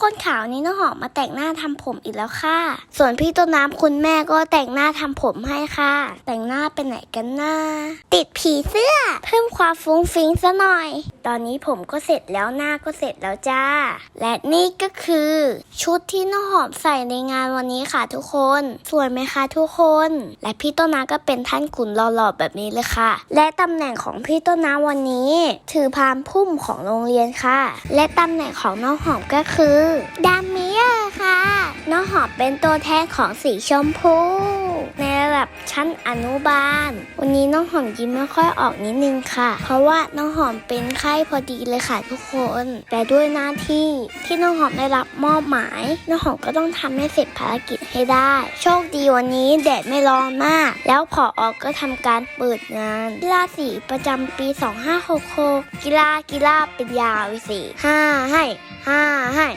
คนขาวนี้น้องหอมมาแต่งหน้าทำผมอีกแล้วค่ะ ส่วนพี่ต้นน้ำคุณแม่ก็แต่งหน้าทำผมให้ค่ะ แต่งหน้าเป็นไหนกันน้า ติดผีเสื้อ เพิ่มความฟุ้งฟิ้งซะหน่อย ตอนนี้ผมก็เสร็จแล้วหน้าก็เสร็จแล้วจ้า และนี่ก็คือ ชุดที่น้องหอมใส่ในงานวันนี้ค่ะทุกคน สวยไหมคะทุกคน และพี่ต้นน้ำก็เป็นท่านขุนหล่อๆแบบนี้เลยค่ะ และตำแหน่งของพี่ต้นน้ำวันนี้ ถือพานพุ่มของโรงเรียนค่ะ และตำแหน่งของน้องหอมก็คือดามี องหอมเป็นตัวแทนของสีชมพู ในระดับชั้นอนุบาล วันนี้น้องหอมยิ้มไม่ค่อยออกนิดนึงค่ะ เพราะว่าน้องหอมเป็นไข้พอดีเลยค่ะทุกคน แต่ด้วยหน้าที่ที่น้องหอมได้รับมอบหมาย น้องหอมก็ต้องทำให้เสร็จภารกิจให้ได้ โชคดีวันนี้แดดไม่ร้อนมาก แล้วพอออกก็ทำการเปิดงาน กีฬาสีประจำปี 2566 กีฬากีฬาเป็นยาวสิห้าให้ห้าให้